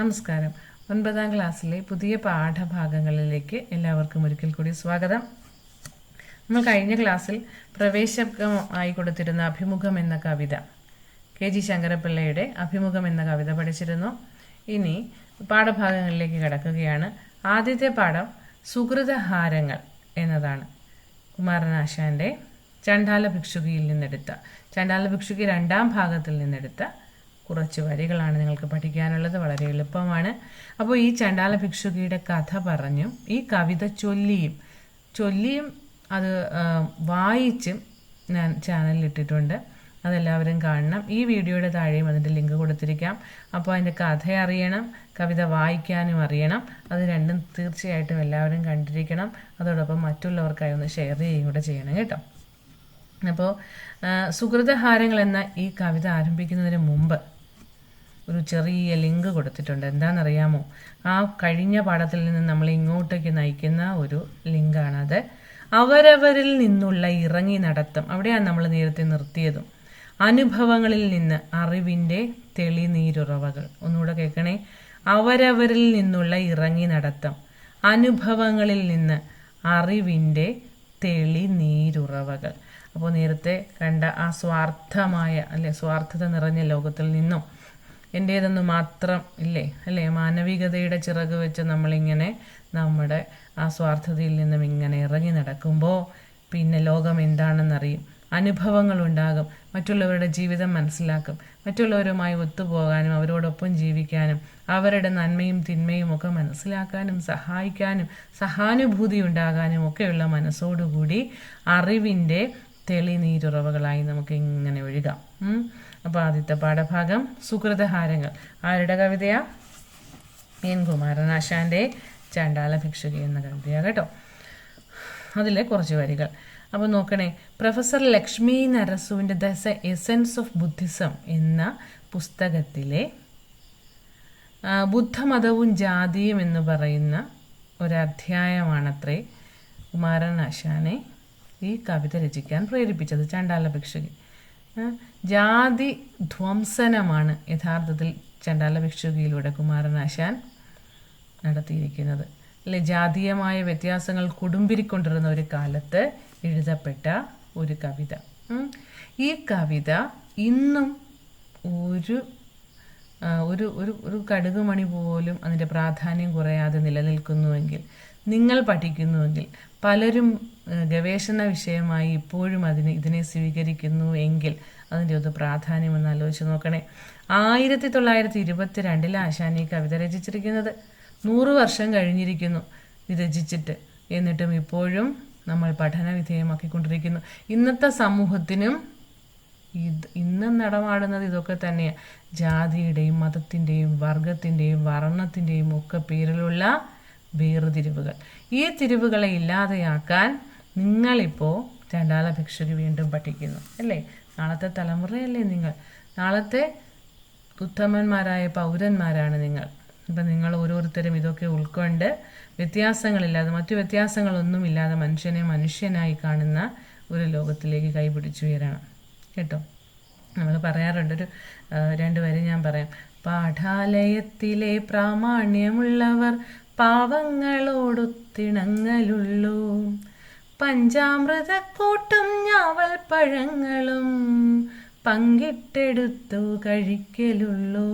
നമസ്കാരം. ഒൻപതാം ക്ലാസ്സിലെ പുതിയ പാഠഭാഗങ്ങളിലേക്ക് എല്ലാവർക്കും ഒരിക്കൽ കൂടി സ്വാഗതം. നമ്മൾ കഴിഞ്ഞ ക്ലാസ്സിൽ പ്രവേശകമായി കൊടുത്തിരുന്ന അഭിമുഖം എന്ന കവിത കെ ജി ശങ്കരപിള്ളയുടെ അഭിമുഖം എന്ന കവിത പഠിച്ചിരുന്നു. ഇനി പാഠഭാഗങ്ങളിലേക്ക് കടക്കുകയാണ്. ആദ്യത്തെ പാഠം സുഹൃതഹാരങ്ങൾ എന്നതാണ്. കുമാരനാശാന്റെ ചണ്ടാല ഭിക്ഷുകിയിൽ നിന്നെടുത്ത ചണ്ടാല ഭിക്ഷുകി രണ്ടാം ഭാഗത്തിൽ നിന്നെടുത്ത കുറച്ച് വരികളാണ് നിങ്ങൾക്ക് പഠിക്കാനുള്ളത്. വളരെ എളുപ്പമാണ്. അപ്പോൾ ഈ ചണ്ടാല ഭിക്ഷുകിയുടെ കഥ പറഞ്ഞു. ഈ കവിത ചൊല്ലിയും ചൊല്ലിയും അത് വായിച്ചും ഞാൻ ചാനലിൽ ഇട്ടിട്ടുണ്ട് അതെല്ലാവരും കാണണം. ഈ വീഡിയോയുടെ താഴെയും അതിന്റെ ലിങ്ക് കൊടുത്തിരിക്കാം. അപ്പോൾ അതിന്റെ കഥ അറിയണം കവിത വായിക്കാനും അറിയണം. അത് രണ്ടും തീർച്ചയായിട്ടും എല്ലാവരും കണ്ടിരിക്കണം. അതോടൊപ്പം മറ്റുള്ളവർക്കായി ഒന്ന് ഷെയർ ചെയ്യുകയും കൂടെ ചെയ്യണം കേട്ടോ. അപ്പോൾ സുഹൃതഹാരങ്ങൾ എന്ന ഈ കവിത ആരംഭിക്കുന്നതിന് മുമ്പ് ഒരു ചെറിയ ലിങ്ക് കൊടുത്തിട്ടുണ്ട്. എന്താണെന്നറിയാമോ? ആ കഴിഞ്ഞ പാഠത്തിൽ നിന്ന് നമ്മൾ ഇങ്ങോട്ടേക്ക് നയിക്കുന്ന ഒരു ലിങ്കാണത്. അവരവരിൽ നിന്നുള്ള ഇറങ്ങി നടത്തം. അവിടെയാണ് നമ്മൾ നേരത്തെ നിർത്തിയതും. അനുഭവങ്ങളിൽ നിന്ന് അറിവിന്റെ തെളിനീരുറവകൾ. ഒന്നുകൂടെ കേൾക്കണേ. അവരവരിൽ നിന്നുള്ള ഇറങ്ങി നടത്തം. അനുഭവങ്ങളിൽ നിന്ന് അറിവിന്റെ തെളിനീരുറവകൾ. അപ്പോൾ നേരത്തെ കണ്ട ആ സ്വാർത്ഥമായ അല്ലെ സ്വാർത്ഥത നിറഞ്ഞ ലോകത്തിൽ നിന്നും എന്റേതെന്ന് മാത്രം ഇല്ലേ? അല്ലേ? മാനവികതയുടെ ചിറക് വെച്ച് നമ്മളിങ്ങനെ നമ്മുടെ ആ സ്വാർത്ഥതയിൽ നിന്നും ഇങ്ങനെ ഇറങ്ങി നടക്കുമ്പോൾ പിന്നെ ലോകം എന്താണെന്നറിയും. അനുഭവങ്ങൾ ഉണ്ടാകും മറ്റുള്ളവരുടെ ജീവിതം മനസ്സിലാക്കും. മറ്റുള്ളവരുമായി ഒത്തുപോകാനും അവരോടൊപ്പം ജീവിക്കാനും അവരുടെ നന്മയും തിന്മയും ഒക്കെ മനസ്സിലാക്കാനും സഹായിക്കാനും സഹാനുഭൂതി ഉണ്ടാകാനും ഒക്കെയുള്ള മനസ്സോടുകൂടി അറിവിന്റെ തെളിനീരുറവകളായി നമുക്ക് ഇങ്ങനെ ഒഴുകാം. അപ്പോൾ ആദ്യത്തെ പാഠഭാഗം സുഹൃതഹാരങ്ങൾ ആരുടെ കവിതയാ? എൻ കുമാരനാശാന്റെ ചണ്ടാല ഭിക്ഷുകി എന്ന കവിതയാ കേട്ടോ. അതിലെ കുറച്ച് വരികൾ. അപ്പോൾ നോക്കണേ. പ്രൊഫസർ ലക്ഷ്മി നരസുവിന്റെ ദ എസെൻസ് ഓഫ് ബുദ്ധിസം എന്ന പുസ്തകത്തിലെ ബുദ്ധമതവും ജാതിയും എന്ന് പറയുന്ന ഒരധ്യായമാണത്രേ കുമാരനാശാനെ ഈ കവിത രചിക്കാൻ പ്രേരിപ്പിച്ചത് ചണ്ടാല ജാതി ധ്വംസനമാണ് യഥാർത്ഥത്തിൽ ചണ്ടാല ഭിക്ഷുകിയിലൂടെ കുമാരനാശാൻ നടത്തിയിരിക്കുന്നത്. അല്ലെ? ജാതീയമായ വ്യത്യാസങ്ങൾ കുടുംബിരിക്കൊണ്ടിരുന്ന ഒരു കാലത്ത് എഴുതപ്പെട്ട ഒരു കവിത. ഈ കവിത ഇന്നും ഒരു ഒരു ഒരു ഒരു കടുകുമണി പോലും അതിന്റെ പ്രാധാന്യം കുറയാതെ നിലനിൽക്കുന്നുവെങ്കിൽ നിങ്ങൾ പഠിക്കുന്നുവെങ്കിൽ പലരും ഗവേഷണ വിഷയമായി ഇപ്പോഴും അതിന് ഇതിനെ സ്വീകരിക്കുന്നു എങ്കിൽ അതിന്റെ ഒരു പ്രാധാന്യം ഒന്ന് ആലോചിച്ച് നോക്കണേ. ആയിരത്തി തൊള്ളായിരത്തി ഇരുപത്തി രണ്ടിൽ ആശാൻ ഈ കവിത രചിച്ചിരിക്കുന്നത്. നൂറ് വർഷം കഴിഞ്ഞിരിക്കുന്നു രചിച്ചിട്ട് എന്നിട്ടും ഇപ്പോഴും നമ്മൾ പഠന വിധേയമാക്കിക്കൊണ്ടിരിക്കുന്നു. ഇന്നത്തെ സമൂഹത്തിനും ഇത് ഇന്ന് നടമാടുന്നത് ഇതൊക്കെ തന്നെയാണ് ജാതിയുടെയും മതത്തിന്റെയും വർഗത്തിന്റെയും വർണത്തിന്റെയും ഒക്കെ പേരിലുള്ള വേർതിരിവുകൾ ഈ തിരിവുകളെ ഇല്ലാതെയാക്കാൻ നിങ്ങളിപ്പോൾ ചണ്ടാല ഭിക്ഷക്ക് വീണ്ടും പഠിക്കുന്നു അല്ലേ? നാളത്തെ തലമുറയല്ലേ നിങ്ങൾ. നാളത്തെ ഉത്തമന്മാരായ പൗരന്മാരാണ് നിങ്ങൾ. അപ്പം നിങ്ങൾ ഓരോരുത്തരും ഇതൊക്കെ ഉൾക്കൊണ്ട് വ്യത്യാസങ്ങളില്ലാതെ മറ്റു വ്യത്യാസങ്ങളൊന്നുമില്ലാതെ മനുഷ്യനെ മനുഷ്യനായി കാണുന്ന ഒരു ലോകത്തിലേക്ക് കൈപിടിച്ചുയരണം കേട്ടോ? നമ്മൾ പറയാറുണ്ട് ഒരു രണ്ടുപേരും ഞാൻ പറയാം. പാഠാലയത്തിലെ പ്രാമാണ്യമുള്ളവർ പാവങ്ങളോടൊത്തിണങ്ങലുള്ളൂ. പഞ്ചാമൃതക്കൂട്ടും ഞാവൽ പഴങ്ങളും പങ്കിട്ടെടുത്തു കഴിക്കലുള്ളൂ.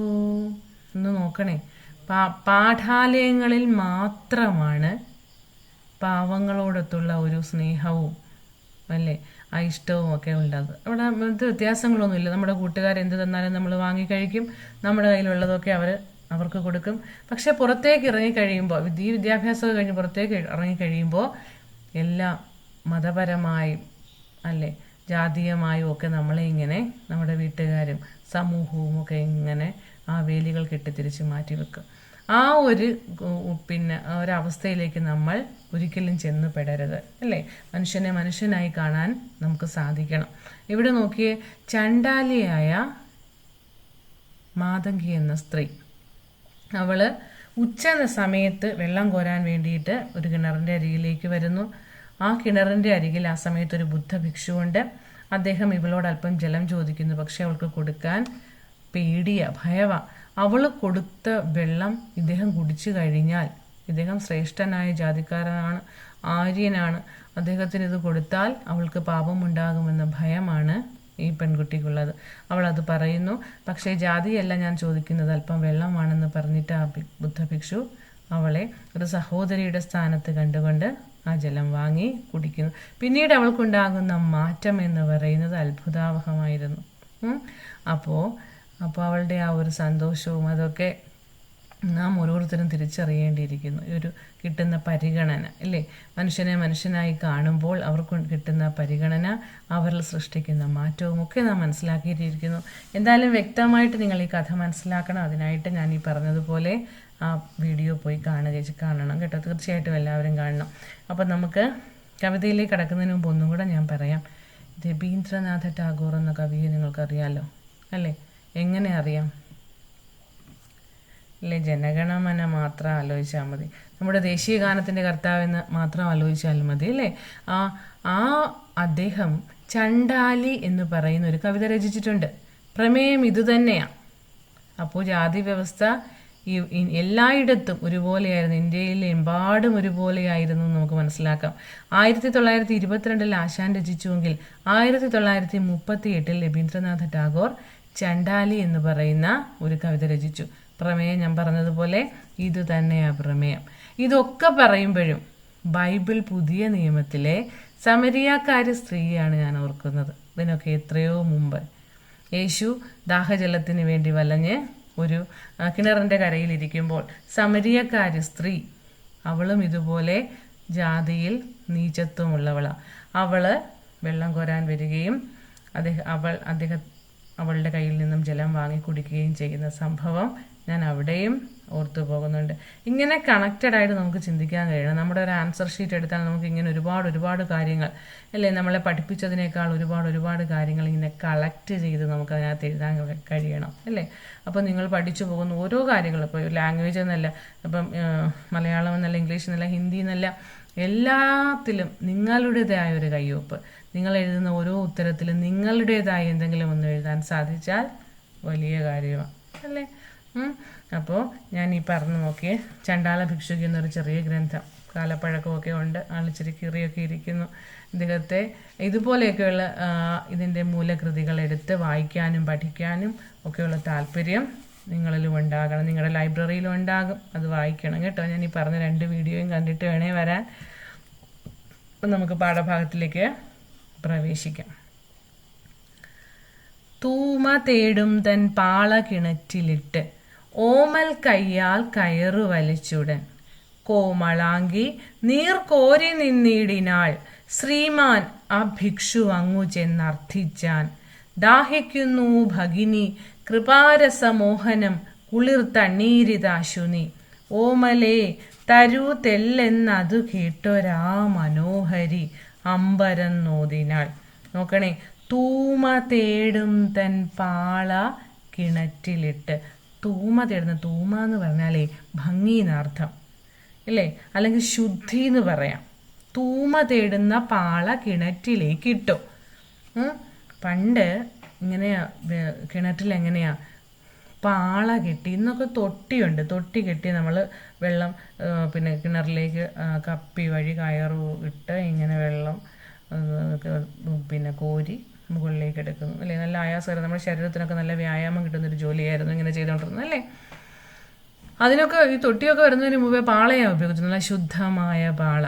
ഒന്ന് നോക്കണേ. പാ പാഠാലയങ്ങളിൽ മാത്രമാണ് പാവങ്ങളോടൊത്തുള്ള ഒരു സ്നേഹവും അല്ലേ? ഇഷ്ടവും ഒക്കെ ഉള്ളത്. അവിടെ വ്യത്യാസങ്ങളൊന്നുമില്ല. നമ്മുടെ കൂട്ടുകാർ എന്ത് തന്നാലും നമ്മൾ വാങ്ങിക്കഴിക്കും നമ്മുടെ കയ്യിലുള്ളതൊക്കെ അവർ അവർക്ക് കൊടുക്കും. പക്ഷെ പുറത്തേക്ക് ഇറങ്ങിക്കഴിയുമ്പോൾ ഈ വിദ്യാഭ്യാസം കഴിഞ്ഞ് പുറത്തേക്ക് ഇറങ്ങിക്കഴിയുമ്പോൾ എല്ലാം മതപരമായും അല്ലേ ജാതീയമായും ഒക്കെ നമ്മളെ ഇങ്ങനെ നമ്മുടെ വീട്ടുകാരും സമൂഹവും ഒക്കെ ഇങ്ങനെ ആ വേലികൾ കെട്ടിത്തിരിച്ച് മാറ്റി വെക്കും. ആ ഒരു പിന്നെ ഒരവസ്ഥയിലേക്ക് നമ്മൾ ഒരിക്കലും ചെന്ന് പെടരുത് അല്ലേ? മനുഷ്യനെ മനുഷ്യനായി കാണാൻ നമുക്ക് സാധിക്കണം. ഇവിടെ നോക്കിയേ ചണ്ടാലിയായ മാതങ്കി എന്ന സ്ത്രീ അവൾ ഉച്ച സമയത്ത് വെള്ളം കോരാൻ വേണ്ടിയിട്ട് ഒരു കിണറിന്റെ അരികിലേക്ക് വരുന്നു. ആ കിണറിന്റെ അരികിൽ ആ സമയത്ത് ഒരു ബുദ്ധ ഭിക്ഷുവുണ്ട്. അദ്ദേഹം ഇവളോട് അല്പം ജലം ചോദിക്കുന്നു. പക്ഷെ അവൾക്ക് കൊടുക്കാൻ പേടിയ ഭയവ. അവൾ കൊടുത്ത വെള്ളം ഇദ്ദേഹം കുടിച്ചു കഴിഞ്ഞാൽ ഇദ്ദേഹം ശ്രേഷ്ഠനായ ജാതിക്കാരനാണ് ആര്യനാണ്. അദ്ദേഹത്തിന് ഇത് കൊടുത്താൽ അവൾക്ക് പാപമുണ്ടാകുമെന്ന ഭയമാണ് ഈ പെൺകുട്ടിക്കുള്ളത്. അവൾ അത് പറയുന്നു. പക്ഷേ ജാതിയല്ല ഞാൻ ചോദിക്കുന്നത്. അല്പം വെള്ളമാണെന്ന് പറഞ്ഞിട്ട് ആ ബുദ്ധഭിക്ഷു അവളെ ഒരു സഹോദരിയുടെ സ്ഥാനത്ത് കണ്ടുകൊണ്ട് ആ ജലം വാങ്ങി കുടിക്കുന്നു. പിന്നീട് അവൾക്കുണ്ടാകുന്ന മാറ്റം എന്ന് പറയുന്നത് അത്ഭുതാവഹമായിരുന്നു. അപ്പോൾ അപ്പോൾ അവളുടെ ആ ഒരു സന്തോഷവും അതൊക്കെ നാം ഓരോരുത്തരും തിരിച്ചറിയേണ്ടിയിരിക്കുന്നു. ഒരു കിട്ടുന്ന പരിഗണന അല്ലേ? മനുഷ്യനെ മനുഷ്യനായി കാണുമ്പോൾ അവർക്ക് കിട്ടുന്ന പരിഗണന അവരിൽ സൃഷ്ടിക്കുന്ന മാറ്റവും ഒക്കെ നാം മനസ്സിലാക്കിയിട്ടിരിക്കുന്നു. എന്തായാലും വ്യക്തമായിട്ട് നിങ്ങൾ ഈ കഥ മനസ്സിലാക്കണം. അതിനായിട്ട് ഞാൻ ഈ പറഞ്ഞതുപോലെ ആ വീഡിയോ പോയി കാണുക കാണണം കേട്ടോ. തീർച്ചയായിട്ടും എല്ലാവരും കാണണം. അപ്പം നമുക്ക് കവിതയിലേക്ക് കടക്കുന്നതിന് മുമ്പ് ഒന്നും കൂടെ ഞാൻ പറയാം. രവീന്ദ്രനാഥ ടാഗോർ എന്ന കവിയെ നിങ്ങൾക്കറിയാലോ? അല്ലേ? എങ്ങനെ അറിയാം? അല്ലേ ജനഗണമന മാത്രം ആലോചിച്ചാൽ മതി. നമ്മുടെ ദേശീയ ഗാനത്തിന്റെ കർത്താവെന്ന് മാത്രം ആലോചിച്ചാൽ മതി അല്ലേ? ആ ആ അദ്ദേഹം ചണ്ടാലി എന്ന് പറയുന്ന ഒരു കവിത രചിച്ചിട്ടുണ്ട്. പ്രമേയം ഇതുതന്നെയാണ് അപ്പോൾ ജാതി വ്യവസ്ഥ ഈ എല്ലായിടത്തും ഒരുപോലെയായിരുന്നു. ഇന്ത്യയിൽ എമ്പാടും ഒരുപോലെയായിരുന്നു നമുക്ക് മനസ്സിലാക്കാം. ആയിരത്തി തൊള്ളായിരത്തി ഇരുപത്തിരണ്ടിൽ ആശാൻ രചിച്ചുവെങ്കിൽ ആയിരത്തി തൊള്ളായിരത്തി മുപ്പത്തി എട്ടിൽ രവീന്ദ്രനാഥ ടാഗോർ ചണ്ടാലി എന്ന് പറയുന്ന ഒരു കവിത രചിച്ചു. പ്രമേയം ഞാൻ പറഞ്ഞതുപോലെ ഇത് തന്നെയാണ് പ്രമേയം. ഇതൊക്കെ പറയുമ്പോഴും ബൈബിൾ പുതിയ നിയമത്തിലെ സമരിയാക്കാരി സ്ത്രീയാണ് ഞാൻ ഓർക്കുന്നത്. ഇതിനൊക്കെ എത്രയോ മുമ്പ്. യേശു ദാഹജലത്തിന് വേണ്ടി വലഞ്ഞ് ഒരു കിണറിന്റെ കരയിലിരിക്കുമ്പോൾ സമരിയക്കാരി സ്ത്രീ അവളും ഇതുപോലെ ജാതിയിൽ നീചത്വമുള്ളവളാണ് അവൾ വെള്ളം കോരാൻ വരികയും അദ്ദേഹം അവൾ അദ്ദേഹം അവളുടെ കയ്യിൽ നിന്നും ജലം വാങ്ങി കുടിക്കുകയും ചെയ്യുന്ന സംഭവം ഞാൻ അവിടെയും ഓർത്തു പോകുന്നുണ്ട്. ഇങ്ങനെ കണക്റ്റഡ് ആയിട്ട് നമുക്ക് ചിന്തിക്കാൻ കഴിയണം. നമ്മുടെ ഒരു ആൻസർ ഷീറ്റ് എടുത്താൽ നമുക്ക് ഇങ്ങനെ ഒരുപാട് ഒരുപാട് കാര്യങ്ങൾ അല്ലേ? നമ്മളെ പഠിപ്പിച്ചതിനേക്കാൾ ഒരുപാട് ഒരുപാട് കാര്യങ്ങൾ ഇങ്ങനെ കളക്ട് ചെയ്ത് നമുക്ക് അതിനകത്ത് എഴുതാൻ കഴിയണം അല്ലേ? അപ്പോൾ നിങ്ങൾ പഠിച്ചു പോകുന്ന ഓരോ കാര്യങ്ങളും ഇപ്പോൾ ലാംഗ്വേജ് എന്നല്ല ഇപ്പം മലയാളം എന്നല്ല ഇംഗ്ലീഷ് എന്നല്ല ഹിന്ദി എന്നല്ല എല്ലാത്തിലും നിങ്ങളുടേതായ ഒരു കയ്യൊപ്പ്. നിങ്ങൾ എഴുതുന്ന ഓരോ ഉത്തരത്തിലും നിങ്ങളുടേതായി എന്തെങ്കിലും ഒന്ന് എഴുതാൻ സാധിച്ചാൽ വലിയ കാര്യമാണ് അല്ലേ? അപ്പോൾ ഞാൻ ഈ പറഞ്ഞു നോക്കിയേ. ചണ്ടാല ഭിക്ഷുകി എന്നൊരു ചെറിയ ഗ്രന്ഥം. കാലപ്പഴക്കമൊക്കെ ഉണ്ട്. ആളിച്ചിരി കീറിയൊക്കെ ഇരിക്കുന്നു. ഇദ്ദേഹത്തെ ഇതുപോലെയൊക്കെയുള്ള ഇതിന്റെ മൂലകൃതികൾ എടുത്ത് വായിക്കാനും പഠിക്കാനും ഒക്കെയുള്ള താല്പര്യം നിങ്ങളിലും ഉണ്ടാകണം. നിങ്ങളുടെ ലൈബ്രറിയിലും ഉണ്ടാകും. അത് വായിക്കണം കേട്ടോ. ഞാൻ ഈ പറഞ്ഞ രണ്ട് വീഡിയോയും കണ്ടിട്ട് വേണേ വരാൻ. നമുക്ക് പാഠഭാഗത്തിലേക്ക് പ്രവേശിക്കാം. തൂമ തേടും തൻ പാള കിണറ്റിലിട്ട് ഓമൽ കയ്യാൽ കയറു വലിച്ചുടൻ. കോമളാങ്കി നീർ കോരി നിന്നിടിനാൾ ശ്രീമാൻ ആ ഭിക്ഷു അങ്ങു ചെന്നർത്ഥിച്ചാൻ. ദാഹിക്കുന്നു ഭഗിനി കൃപാരസമോഹനം കുളിർ തണ്ണീരിതാശുനി. ഓമലേ തരൂ തെല്ലെന്നതു കേട്ടൊരാ മനോഹരി അമ്പരം നോദിനാൾ നോക്കണേ തൂമ തേടും തൻ പാള കിണറ്റിലിട്ട്. തൂമ തേടുന്ന തൂമ എന്ന് പറഞ്ഞാലേ ഭംഗി എന്നർത്ഥം ഇല്ലേ? അല്ലെങ്കിൽ ശുദ്ധി എന്ന് പറയാം. തൂമ തേടുന്ന പാള കിണറ്റിലേക്ക് ഇട്ടു പണ്ട് ഇങ്ങനെയാ കിണറ്റിൽ എങ്ങനെയാ പാള കെട്ടി ഇന്നൊക്കെ തൊട്ടിയുണ്ട്. തൊട്ടി കെട്ടി നമ്മൾ വെള്ളം പിന്നെ കിണറിലേക്ക് കപ്പി വഴി കയറു ഇട്ട് ഇങ്ങനെ വെള്ളം പിന്നെ കോരി മുകളിലേക്ക് എടുക്കുന്നു. അല്ലേ? നല്ല ആയാസകരം. നമ്മുടെ ശരീരത്തിനൊക്കെ നല്ല വ്യായാമം കിട്ടുന്നൊരു ജോലിയായിരുന്നു ഇങ്ങനെ ചെയ്തുകൊണ്ടിരുന്നത് അല്ലേ? അതിനൊക്കെ ഈ തൊട്ടിയൊക്കെ വരുന്നതിന് മുമ്പേ പാളയാണ് ഉപയോഗിച്ചത് നല്ല ശുദ്ധമായ പാള.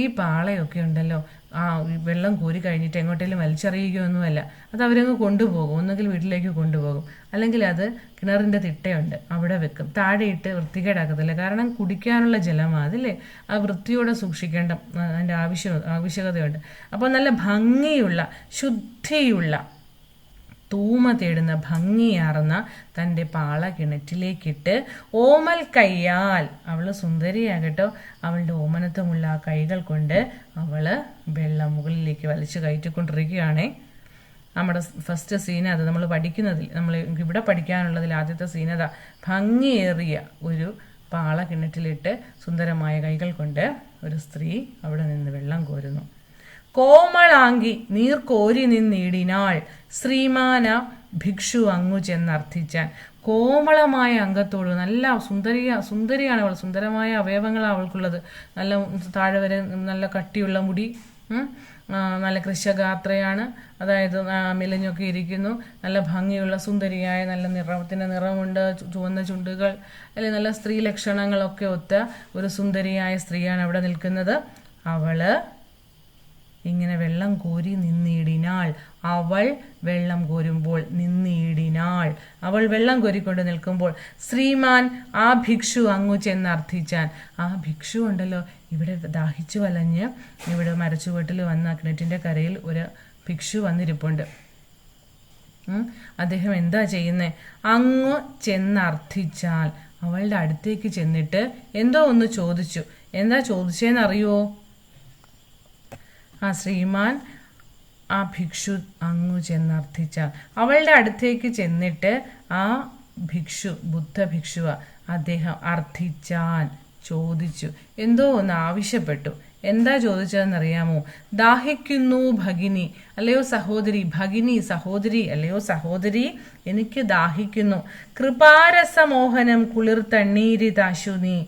ഈ പാളയൊക്കെ ഉണ്ടല്ലോ. ആ വെള്ളം കോരി കഴിഞ്ഞിട്ട് എങ്ങോട്ടേലും വലിച്ചെറിയുകയൊന്നുമല്ല. അത് അവരങ്ങ് കൊണ്ടുപോകും. ഒന്നുകിൽ വീട്ടിലേക്ക് കൊണ്ടുപോകും. അല്ലെങ്കിൽ അത് കിണറിന്റെ തിട്ടയുണ്ട്. അവിടെ വെക്കും. താഴെയിട്ട് വൃത്തികേടാക്കത്തില്ല. കാരണം കുടിക്കാനുള്ള ജലമാണ് അതില്ലേ ആ വൃത്തിയോടെ സൂക്ഷിക്കേണ്ട അതിന്റെ ആവശ്യം ആവശ്യകതയുണ്ട്. അപ്പോൾ നല്ല ഭംഗിയുള്ള ശുദ്ധിയുള്ള തൂമ തേടുന്ന ഭംഗിയാർന്ന തന്റെ പാള കിണറ്റിലേക്കിട്ട് ഓമൽ കയ്യാൽ. അവൾ സുന്ദരിയാകട്ടോ അവളുടെ ഓമനത്വമുള്ള ആ കൈകൾ കൊണ്ട് അവൾ വെള്ളം മുകളിലേക്ക് വലിച്ചു കയറ്റിക്കൊണ്ടിരിക്കുകയാണേ. നമ്മുടെ ഫസ്റ്റ് സീൻ അത് നമ്മൾ പഠിക്കുന്നതിൽ നമ്മൾ ഇവിടെ പഠിക്കാനുള്ളതിൽ ആദ്യത്തെ സീനത ഭംഗിയേറിയ ഒരു പാള കിണറ്റിലിട്ട് സുന്ദരമായ കൈകൾ കൊണ്ട് ഒരു സ്ത്രീ അവിടെ നിന്ന് വെള്ളം കോരുന്നു. കോമളാങ്കി നീർ കോരി നിന്നിടിനാൾ ശ്രീമാന ഭിക്ഷു അങ്ങു ചെന്നർത്ഥിച്ചാൻ. കോമളമായ അംഗത്തോട് നല്ല സുന്ദരിയ സുന്ദരിയാണ് അവൾ. സുന്ദരമായ അവയവങ്ങളാണ് അവൾക്കുള്ളത്. നല്ല താഴെ വരെ നല്ല കട്ടിയുള്ള മുടി നല്ല കൃശഗാത്രയാണ് അതായത് മെലിഞ്ഞൊക്കെ ഇരിക്കുന്നു. നല്ല ഭംഗിയുള്ള സുന്ദരിയായ നല്ല നിറത്തിന്റെ നിറമുണ്ട് ചുവന്ന ചുണ്ടുകൾ അല്ലെങ്കിൽ നല്ല സ്ത്രീ ലക്ഷണങ്ങളൊക്കെ ഒത്ത ഒരു സുന്ദരിയായ സ്ത്രീയാണ് അവിടെ നിൽക്കുന്നത്. അവൾ ഇങ്ങനെ വെള്ളം കോരി നിന്നിടിനാൾ. അവൾ വെള്ളം കോരുമ്പോൾ നിന്നിടിനാൾ. അവൾ വെള്ളം കോരിക്കൊണ്ട് നിൽക്കുമ്പോൾ ശ്രീമാൻ ആ ഭിക്ഷു അങ്ങു ചെന്നർത്ഥിച്ചാൻ. ആ ഭിക്ഷു ഉണ്ടല്ലോ. ഇവിടെ ദാഹിച്ചു വലഞ്ഞ് ഇവിടെ മരച്ചുവട്ടിൽ വന്ന കിണറ്റിന്റെ കരയിൽ ഒരു ഭിക്ഷു വന്നിരിപ്പുണ്ട്. അദ്ദേഹം എന്താ ചെയ്യുന്നത് അങ്ങു ചെന്നർത്ഥിച്ചാൽ. അവളുടെ അടുത്തേക്ക് ചെന്നിട്ട് എന്തോ ഒന്ന് ചോദിച്ചു. എന്താ ചോദിച്ചേന്നറിയോ ആ ശ്രീമാൻ ആ ഭിക്ഷു അങ്ങു ചെന്നർത്ഥിച്ചാൽ അവളുടെ അടുത്തേക്ക് ചെന്നിട്ട് ആ ഭിക്ഷു ബുദ്ധ ഭിക്ഷുവ അദ്ദേഹം അർത്ഥിച്ചാൻ ചോദിച്ചു. എന്തോ ഒന്ന് ആവശ്യപ്പെട്ടു. എന്താ ചോദിച്ചതെന്നറിയാമോ? ദാഹിക്കുന്നു ഭഗിനി. അല്ലയോ സഹോദരി ഭഗിനി സഹോദരി അല്ലയോ സഹോദരി എനിക്ക് ദാഹിക്കുന്നു. കൃപാരസമോഹനം കുളിർ തണ്ണീരി താശു നീ.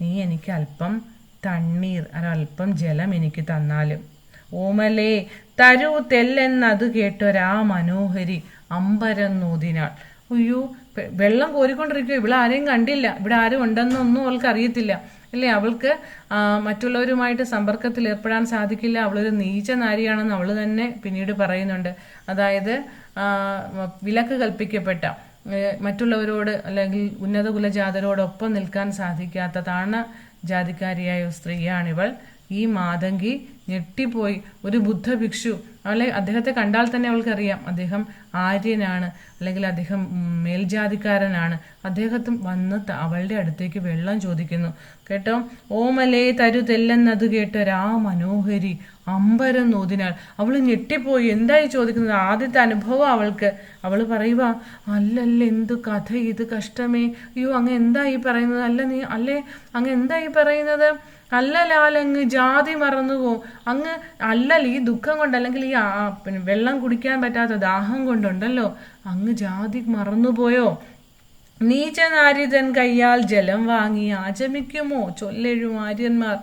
നീ എനിക്ക് അല്പം തണ്ണീർ അല്പം ജലം എനിക്ക് തന്നാലും. ഓമലേ തരൂ തെല്ലെന്നത് കേട്ടൊരാ മനോഹരി അമ്പരന്നൂതിനാൾ നോതിനാൾ. അയ്യോ വെള്ളം കോരിക്കൊണ്ടിരിക്കുക ഇവിടെ ആരെയും കണ്ടില്ല. ഇവിടെ ആരും ഉണ്ടെന്നൊന്നും അവൾക്ക് അറിയത്തില്ല. അല്ലേ? അവൾക്ക് മറ്റുള്ളവരുമായിട്ട് സമ്പർക്കത്തിൽ ഏർപ്പെടാൻ സാധിക്കില്ല. അവളൊരു നീച്ച നാരിയാണെന്ന് അവൾ തന്നെ പിന്നീട് പറയുന്നുണ്ട്. അതായത് വിലക്ക് കൽപ്പിക്കപ്പെട്ട മറ്റുള്ളവരോട് അല്ലെങ്കിൽ ഉന്നത കുലജാതരോടൊപ്പം നിൽക്കാൻ സാധിക്കാത്ത താണ ജാതിക്കാരിയായ സ്ത്രീയാണിവൾ. ഈ മാതങ്കി ഞെട്ടിപ്പോയി. ഒരു ബുദ്ധ ഭിക്ഷു അവളെ അദ്ദേഹത്തെ കണ്ടാൽ തന്നെ അവൾക്കറിയാം. അദ്ദേഹം ആര്യനാണ്. അല്ലെങ്കിൽ അദ്ദേഹം മേൽജാതിക്കാരനാണ്. അദ്ദേഹത്തും വന്ന് അവളുടെ അടുത്തേക്ക് വെള്ളം ചോദിക്കുന്നു. കേട്ടോ? ഓമലേ തരുതെല്ലെന്നത് കേട്ടൊരാ മനോഹരി അമ്പരം നോതിനാൾ. അവൾ ഞെട്ടിപ്പോയി. എന്തായി ചോദിക്കുന്നത്? ആദ്യത്തെ അനുഭവം അവൾക്ക്. അവൾ പറയുക അല്ലല്ല എന്ത് കഥ ഇത്? കഷ്ടമേ. അയ്യോ അങ്ങ് എന്തായി പറയുന്നത്? അല്ല നീ അല്ലേ? അങ്ങ് എന്തായി പറയുന്നത്? അല്ല ലാലങ്ങ് ജാതി പോവും. അങ്ങ് അല്ലല്ല ഈ ദുഃഖം കൊണ്ട് അല്ലെങ്കിൽ ഈ പിന്നെ വെള്ളം കുടിക്കാൻ പറ്റാത്ത ദാഹം കൊണ്ടുണ്ടല്ലോ. അങ്ങ് ജാതി മറന്നുപോയോ നീചനാരിതൻ കയ്യാൽ ജലം വാങ്ങി ആചമിക്കുമോ? ചൊല്ലെഴും ആര്യന്മാർ.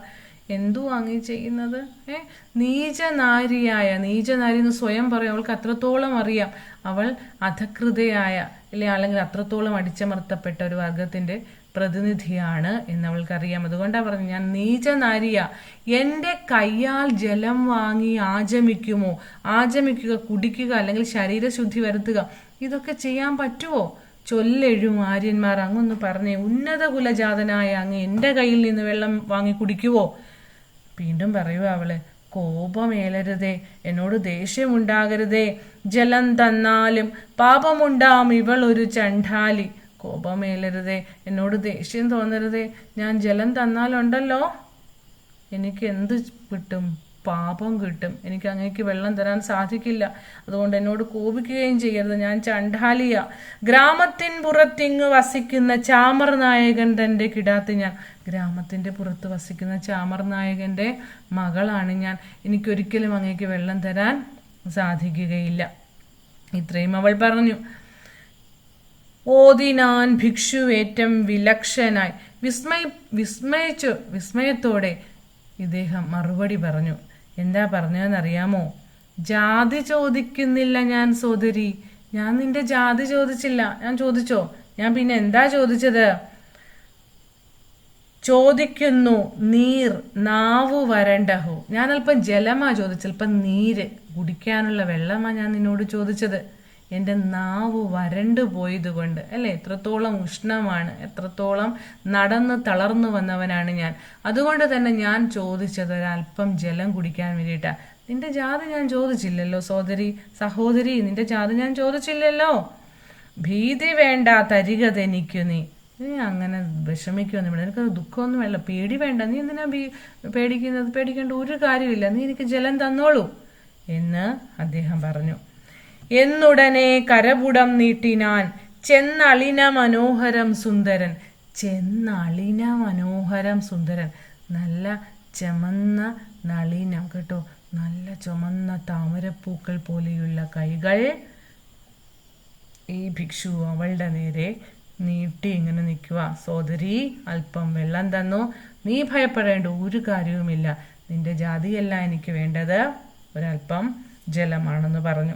എന്തു വാങ്ങി ചെയ്യുന്നത്? ഏ? നീചനാരിയായ നീചനാരി എന്ന് സ്വയം പറയും. അവൾക്ക് അത്രത്തോളം അറിയാം. അവൾ അധകൃതയായ അല്ലെങ്കിൽ അത്രത്തോളം അടിച്ചമർത്തപ്പെട്ട ഒരു വർഗത്തിന്റെ പ്രതിനിധിയാണ് എന്ന് അവൾക്കറിയാം അതുകൊണ്ടാണ് പറഞ്ഞു ഞാൻ നീചനാരിയ. എന്റെ കയ്യാൽ ജലം വാങ്ങി ആചമിക്കുമോ? ആചമിക്കുക കുടിക്കുക അല്ലെങ്കിൽ ശരീരശുദ്ധി വരുത്തുക. ഇതൊക്കെ ചെയ്യാൻ പറ്റുമോ ചൊല്ലെഴും ആര്യന്മാർ. അങ്ങൊന്ന് പറഞ്ഞേ ഉന്നത കുലജാതനായ അങ്ങ് എന്റെ കയ്യിൽ നിന്ന് വെള്ളം വാങ്ങി കുടിക്കുവോ? വീണ്ടും പറയുക അവൾ കോപമേലരുതേ എന്നോട് ദേഷ്യമുണ്ടാകരുതേ ജലം തന്നാലും പാപമുണ്ടാം ഇവൾ ഒരു ചണ്ടാലി കോപമേലരുതേ എന്നോട് ദേഷ്യം തോന്നരുതേ. ഞാൻ ജലം തന്നാലുണ്ടല്ലോ. എനിക്ക് എന്ത് കിട്ടും? പാപം കിട്ടും. എനിക്ക് അങ്ങേക്ക് വെള്ളം തരാൻ സാധിക്കില്ല. അതുകൊണ്ട് എന്നോട് കോപിക്കുകയും ചെയ്യരുത്. ഞാൻ ചണ്ടാലിയ ഗ്രാമത്തിൻ പുറത്തിങ്ങ് വസിക്കുന്ന ചാമർ നായകൻ തന്റെ കിടാത്ത് ഞാൻ. ഗ്രാമത്തിന്റെ പുറത്ത് വസിക്കുന്ന ചാമർ നായകന്റെ മകളാണ് ഞാൻ. എനിക്കൊരിക്കലും അങ്ങേക്ക് വെള്ളം തരാൻ സാധിക്കുകയില്ല. ഇത്രയും അവൾ പറഞ്ഞു. ഓതിനാൻ ഭിക്ഷുവേറ്റം വിലക്ഷനായി. വിസ്മയ വിസ്മയിച്ചു വിസ്മയത്തോടെ ഇദ്ദേഹം മറുപടി പറഞ്ഞു. എന്താ പറഞ്ഞതെന്നറിയാമോ? ജാതി ചോദിക്കുന്നില്ല ഞാൻ സോദരി. ഞാൻ നിന്റെ ജാതി ചോദിച്ചില്ല. ഞാൻ ചോദിച്ചോ? ഞാൻ പിന്നെ എന്താ ചോദിച്ചത്? ചോദിക്കുന്നു നീർ നാവു വരണ്ടഹോ. ഞാൻ അല്പം ജലമാ ചോദിച്ചത്. അല്പം നീര് കുടിക്കാനുള്ള വെള്ളമാ ഞാൻ നിന്നോട് ചോദിച്ചത്. എന്റെ നാവ് വരണ്ടു പോയതുകൊണ്ട്. അല്ലേ? എത്രത്തോളം ഉഷ്ണമാണ്. എത്രത്തോളം നടന്ന് തളർന്നു വന്നവനാണ് ഞാൻ. അതുകൊണ്ട് തന്നെ ഞാൻ ചോദിച്ചത് ഒരല്പം ജലം കുടിക്കാൻ വേണ്ടിയിട്ടാ. നിന്റെ ജാതി ഞാൻ ചോദിച്ചില്ലല്ലോ സഹോദരി സഹോദരി നിന്റെ ജാതി ഞാൻ ചോദിച്ചില്ലല്ലോ. ഭീതി വേണ്ട തരിക തനിക്കു നീ. നീ അങ്ങനെ വിഷമിക്കൊന്നും വേണ്ട നിനക്ക് ദുഃഖമൊന്നും വേണ്ട. പേടി വേണ്ട. നീ എന്തിനാ ഭീ പേടിക്കുന്നത്? പേടിക്കേണ്ട ഒരു കാര്യമില്ല. നീ എനിക്ക് ജലം തന്നോളൂ എന്ന് അദ്ദേഹം പറഞ്ഞു. എന്നുടനെ കരപുടം നീട്ടിനാൻ ചെന്നളിന മനോഹരം സുന്ദരൻ. ചെന്നളിന മനോഹരം സുന്ദരൻ. നല്ല ചമന്ന നളിനം കേട്ടോ. നല്ല ചുമന്ന താമരപ്പൂക്കൾ പോലെയുള്ള കൈകൾ ഈ ഭിക്ഷു അവളുടെ നേരെ നീട്ടി ഇങ്ങനെ നിൽക്കുക. സോദരി അല്പം വെള്ളം തന്നു? നീ ഭയപ്പെടേണ്ട ഒരു കാര്യവുമില്ല. നിന്റെ ജാതിയല്ല എനിക്ക് വേണ്ടത്. ഒരല്പം ജലമാണെന്ന് പറഞ്ഞു.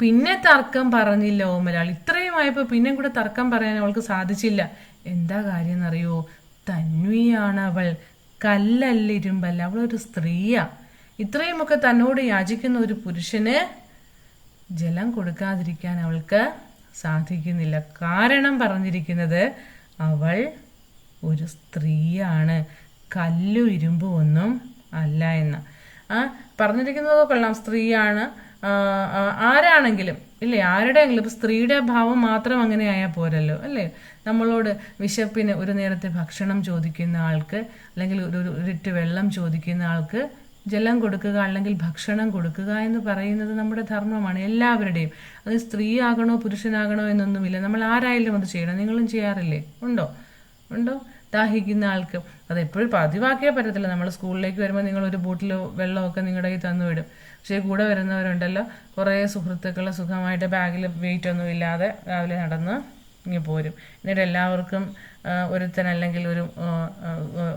പിന്നെ തർക്കം പറഞ്ഞില്ല ഓമലാൾ ഇത്രയും ആയപ്പോൾ പിന്നെ കൂടെ തർക്കം പറയാൻ അവൾക്ക് സാധിച്ചില്ല. എന്താ കാര്യം എന്നറിയോ തന്വിയാണ് അവൾ. കല്ലല്ല ഇരുമ്പല്ല അവളൊരു സ്ത്രീയാ. ഇത്രയുമൊക്കെ തന്നോട് യാചിക്കുന്ന ഒരു പുരുഷന് ജലം കൊടുക്കാതിരിക്കാൻ അവൾക്ക് സാധിക്കുന്നില്ല. കാരണം പറഞ്ഞിരിക്കുന്നത് അവൾ ഒരു സ്ത്രീയാണ്. കല്ലു ഇരുമ്പും ഒന്നും അല്ല എന്ന്. ആ പറഞ്ഞിരിക്കുന്നതൊക്കെ കൊള്ളാം. സ്ത്രീയാണ്. ആരാണെങ്കിലും ഇല്ലേ? ആരുടെയെങ്കിലും ഇപ്പം സ്ത്രീയുടെ ഭാവം മാത്രം അങ്ങനെ ആയാൽ പോരല്ലോ അല്ലേ? നമ്മളോട് വിശപ്പിന് ഒരു നേരത്തെ ഭക്ഷണം ചോദിക്കുന്ന ആൾക്ക് അല്ലെങ്കിൽ ഒരു ഒരു ഒരിറ്റ് വെള്ളം ചോദിക്കുന്ന ആൾക്ക് ജലം കൊടുക്കുക അല്ലെങ്കിൽ ഭക്ഷണം കൊടുക്കുക എന്ന് പറയുന്നത് നമ്മുടെ ധർമ്മമാണ് എല്ലാവരുടെയും. അത് സ്ത്രീയാകണോ പുരുഷനാകണോ എന്നൊന്നുമില്ല. നമ്മൾ ആരായാലും അത് ചെയ്യണം. നിങ്ങളും ചെയ്യാറില്ലേ? ഉണ്ടോ? ഉണ്ടോ? ദാഹിക്കുന്ന ആൾക്ക് അത് എപ്പോഴും പതിവാക്കിയാൽ പറ്റത്തില്ല. നമ്മൾ സ്കൂളിലേക്ക് വരുമ്പോൾ നിങ്ങൾ ഒരു ബോട്ടിൽ വെള്ളമൊക്കെ നിങ്ങളുടെ കയ്യിൽ തന്നു വിടും. പക്ഷേ കൂടെ വരുന്നവരുണ്ടല്ലോ. കുറേ സുഹൃത്തുക്കൾ സുഖമായിട്ട് ബാഗിൽ വെയിറ്റ് ഒന്നും ഇല്ലാതെ രാവിലെ നടന്ന് ഇങ്ങനെ പോരും. എന്നിട്ട് എല്ലാവർക്കും ഒരുത്തൻ അല്ലെങ്കിൽ ഒരു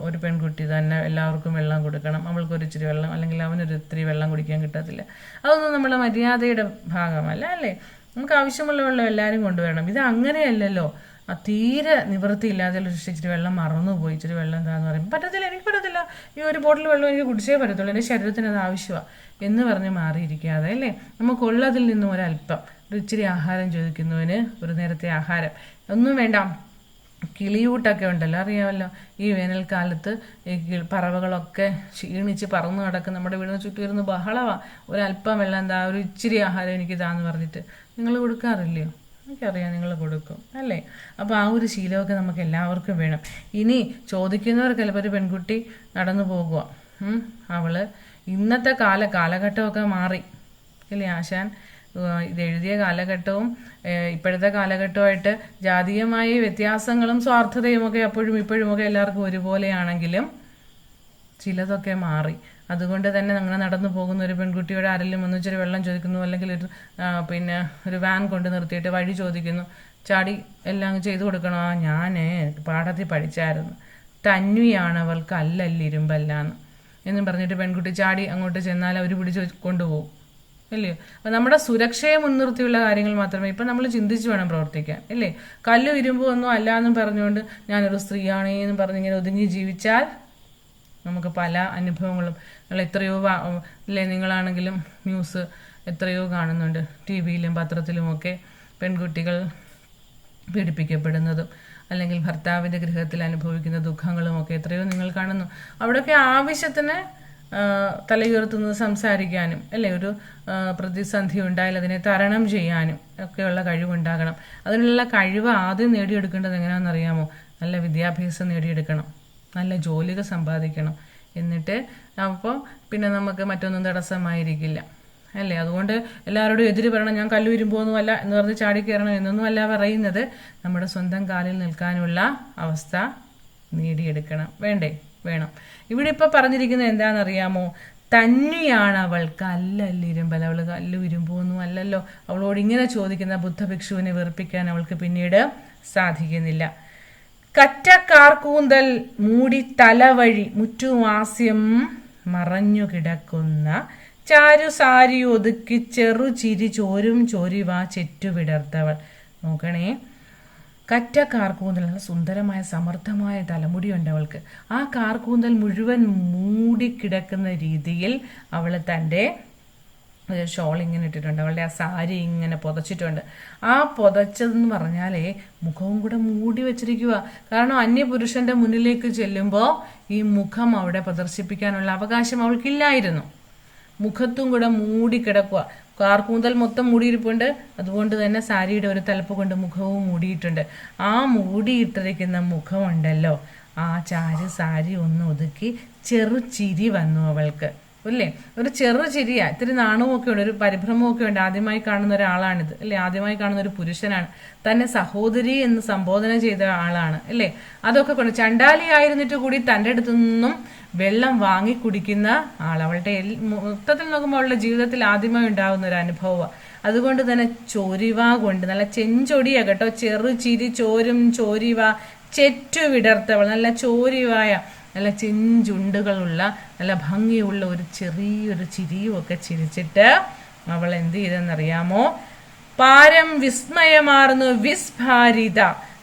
ഒരു പെൺകുട്ടി തന്നെ എല്ലാവർക്കും വെള്ളം കൊടുക്കണം. അവൾക്ക് ഒരു ഇച്ചിരി വെള്ളം അല്ലെങ്കിൽ അവനൊരു ഇത്തിരി വെള്ളം കുടിക്കാൻ കിട്ടത്തില്ല. അതൊന്നും നമ്മുടെ മര്യാദയുടെ ഭാഗമല്ല അല്ലേ? നമുക്ക് ആവശ്യമുള്ള വെള്ളം എല്ലാവരും കൊണ്ടുവരണം. ഇത് അങ്ങനെയല്ലല്ലോ. തീരെ നിവൃത്തിയില്ലാതെ ഇച്ചിരി വെള്ളം മറന്നുപോയി. ഇച്ചിരി വെള്ളം എന്താന്ന് പറയും പറ്റത്തില്ല എനിക്ക് പറ്റത്തില്ല. ഈ ഒരു ബോട്ടിൽ വെള്ളം എനിക്ക് കുടിച്ചേ പറ്റത്തുള്ളൂ. എന്റെ ശരീരത്തിന് അത് ആവശ്യമാണ് എന്ന് പറഞ്ഞ് മാറിയിരിക്കാതെ അല്ലേ? നമുക്കുള്ളതിൽ നിന്നും ഒരല്പം ഒരു ഇച്ചിരി ആഹാരം ചോദിക്കുന്നവന് ഒരു നേരത്തെ ആഹാരം. ഒന്നും വേണ്ട. കിളിയൂട്ടൊക്കെ ഉണ്ടല്ലോ അറിയാമല്ലോ. ഈ വേനൽക്കാലത്ത് ഈ പറവകളൊക്കെ ക്ഷീണിച്ച് പറന്നു നടക്കും നമ്മുടെ വീടിന് ചുറ്റും ഇരുന്ന് ബഹളമാണ് ഒരല്പം വെള്ളം എന്താ ഒരു ഇച്ചിരി ആഹാരം എനിക്ക് താന്ന് പറഞ്ഞിട്ട്. നിങ്ങൾ കൊടുക്കാറില്ലയോ? എനിക്കറിയാം നിങ്ങൾ കൊടുക്കും അല്ലേ? അപ്പോൾ ആ ഒരു ശീലമൊക്കെ നമുക്ക് എല്ലാവർക്കും വേണം. ഇനി ചോദിക്കുന്നവർ ചിലപ്പോൾ ഒരു പെൺകുട്ടി നടന്നു പോകുക അവൾ ഇന്നത്തെ കാല കാലഘട്ടമൊക്കെ മാറി. അല്ലേ ആശാൻ? ഇത് എഴുതിയ കാലഘട്ടവും ഇപ്പോഴത്തെ കാലഘട്ടമായിട്ട് ജാതീയമായ വ്യത്യാസങ്ങളും സ്വാർത്ഥതയും ഒക്കെ അപ്പോഴും ഇപ്പോഴും ഒക്കെ എല്ലാവർക്കും ഒരുപോലെയാണെങ്കിലും ചിലതൊക്കെ മാറി. അതുകൊണ്ട് തന്നെ അങ്ങനെ നടന്നു പോകുന്ന ഒരു പെൺകുട്ടിയോട് ആരെങ്കിലും ഒന്ന് ഇച്ചിരി വെള്ളം ചോദിക്കുന്നു അല്ലെങ്കിൽ ഒരു പിന്നെ ഒരു വാൻ കൊണ്ട് നിർത്തിയിട്ട് വഴി ചോദിക്കുന്നു ചാടി എല്ലാം ചെയ്തു കൊടുക്കണോ? ആ ഞാൻ പാഠത്തിൽ പഠിച്ചായിരുന്നു. തന്വിയാണ് അവൾക്ക് അല്ലല്ല ഇരുമ്പല്ലാന്ന്. എന്നും പറഞ്ഞിട്ട് പെൺകുട്ടി ചാടി അങ്ങോട്ട് ചെന്നാൽ അവർ പിടിച്ച് കൊണ്ടുപോകും. അല്ലയോ അപ്പം നമ്മുടെ സുരക്ഷയെ മുൻനിർത്തിയുള്ള കാര്യങ്ങൾ മാത്രമേ ഇപ്പം നമ്മൾ ചിന്തിച്ച് വേണം പ്രവർത്തിക്കാൻ. അല്ലേ കല്ലും ഇരുമ്പും ഒന്നും അല്ല എന്നും പറഞ്ഞുകൊണ്ട് ഞാനൊരു സ്ത്രീയാണേ എന്ന് പറഞ്ഞിങ്ങനെ ഒതുങ്ങി ജീവിച്ചാൽ നമുക്ക് പല അനുഭവങ്ങളും. നിങ്ങൾ എത്രയോ അല്ലേ നിങ്ങളാണെങ്കിലും ന്യൂസ് എത്രയോ കാണുന്നുണ്ട്. ടി വിയിലും പത്രത്തിലുമൊക്കെ പെൺകുട്ടികൾ പീഡിപ്പിക്കപ്പെടുന്നതും അല്ലെങ്കിൽ ഭർത്താവിന്റെ ഗൃഹത്തിൽ അനുഭവിക്കുന്ന ദുഃഖങ്ങളും ഒക്കെ എത്രയോ നിങ്ങൾ കാണുന്നു. അവിടെയൊക്കെ ആവശ്യത്തിന് തലയുയർത്തുന്നത് സംസാരിക്കാനും അല്ലേ? ഒരു പ്രതിസന്ധി ഉണ്ടായാൽ അതിനെ തരണം ചെയ്യാനും ഒക്കെയുള്ള കഴിവുണ്ടാകണം. അതിനുള്ള കഴിവ് ആദ്യം നേടിയെടുക്കേണ്ടത് എങ്ങനെയാണെന്ന് അറിയാമോ നല്ല വിദ്യാഭ്യാസം നേടിയെടുക്കണം. നല്ല ജോലികൾ സമ്പാദിക്കണം. എന്നിട്ട് അപ്പോൾ പിന്നെ നമുക്ക് മറ്റൊന്നും തടസ്സമായിരിക്കില്ല. അല്ലേ? അതുകൊണ്ട് എല്ലാവരോടും എതിര് പറയണം. ഞാൻ കല്ലു ഇരുമ്പോന്നുമല്ല എന്ന് പറഞ്ഞ് എന്നൊന്നും അല്ല പറയുന്നത്. നമ്മുടെ സ്വന്തം കാലിൽ നിൽക്കാനുള്ള അവസ്ഥ നേടിയെടുക്കണം. വേണ്ടേ? വേണം. ഇവിടെ ഇപ്പൊ പറഞ്ഞിരിക്കുന്നത് എന്താണെന്നറിയാമോ? തന്നെയാണ് അവൾ കല്ലല്ല ഇരുമ്പൽ അവൾ കല്ലു ഇരുമ്പൊന്നും അല്ലല്ലോ. അവളോട് ഇങ്ങനെ ചോദിക്കുന്ന ബുദ്ധഭിക്ഷുവിനെ വെറുപ്പിക്കാൻ അവൾക്ക് പിന്നീട് സാധിക്കുന്നില്ല. കറ്റക്കാർക്കൂന്തൽ മൂടി തലവഴി മുറ്റുവാസ്യം മറഞ്ഞു കിടക്കുന്ന ചാരു സാരി ഒതുക്കി ചെറു ചിരി ചോരും ചോരിവാ ചെറ്റുവിടർത്തവൾ നോക്കണേ കറ്റ കാർക്കൂന്തൽ നല്ല സുന്ദരമായ സമർത്ഥമായ തലമുടിയുണ്ട് അവൾക്ക് ആ കാർക്കൂന്തൽ മുഴുവൻ മൂടിക്കിടക്കുന്ന രീതിയിൽ അവൾ തന്റെ ഷോൾ ഇങ്ങനെ ഇട്ടിട്ടുണ്ട്. അവളുടെ ആ സാരി ഇങ്ങനെ പുതച്ചിട്ടുണ്ട്. ആ പുതച്ചതെന്ന് പറഞ്ഞാലേ മുഖവും കൂടെ മൂടി വെച്ചിരിക്കുക കാരണം അന്യപുരുഷന്റെ മുന്നിലേക്ക് ചെല്ലുമ്പോൾ ഈ മുഖം അവിടെ പ്രദർശിപ്പിക്കാനുള്ള അവകാശം അവൾക്കില്ലായിരുന്നു. മുഖത്തും കൂടെ മൂടി കിടക്കുക കാർക്കൂന്തൽ മൊത്തം മൂടിയിരിപ്പുണ്ട്. അതുകൊണ്ട് തന്നെ സാരിയുടെ ഒരു തലപ്പ് കൊണ്ട് മുഖവും മൂടിയിട്ടുണ്ട്. ആ മൂടിയിട്ടിരിക്കുന്ന മുഖമുണ്ടല്ലോ. ആ ചാരി സാരി ഒന്ന് ഒതുക്കി ചെറു ചിരി വന്നു അവൾക്ക്. അല്ലേ? ഒരു ചെറു ചിരിയാ. ഇത്തിരി നാണവുമൊക്കെ ഉണ്ട് ഒരു പരിഭ്രമമൊക്കെ ഉണ്ട്. ആദ്യമായി കാണുന്ന ഒരാളാണിത് അല്ലേ? ആദ്യമായി കാണുന്ന ഒരു പുരുഷനാണ്. തന്നെ സഹോദരി എന്ന് സംബോധന ചെയ്ത ആളാണ് അല്ലേ? അതൊക്കെ കൊണ്ട് ചണ്ടാലി ആയിരുന്നിട്ട് കൂടി തന്റെ അടുത്തു നിന്നും വെള്ളം വാങ്ങി കുടിക്കുന്ന ആൾ അവളുടെ മൊത്തത്തിൽ നോക്കുമ്പോൾ അവളുടെ ജീവിതത്തിൽ ആദ്യമായി ഉണ്ടാകുന്ന ഒരു അനുഭവമാണ് അതുകൊണ്ട് തന്നെ ചോരിവ കൊണ്ട് നല്ല ചെഞ്ചൊടിയാ കേട്ടോ. ചെറു ചിരി ചോരും ചോരിവ ചെറ്റു വിടർത്തവൾ നല്ല ചോരിവായ നല്ല ചെഞ്ചുണ്ടുകളുള്ള നല്ല ഭംഗിയുള്ള ഒരു ചെറിയൊരു ചിരിയും ഒക്കെ ചിരിച്ചിട്ട് അവൾ എന്ത് ചെയ്തെന്നറിയാമോ? പാരം വിസ്മയമാർന്നു വിസ്ഫാരിത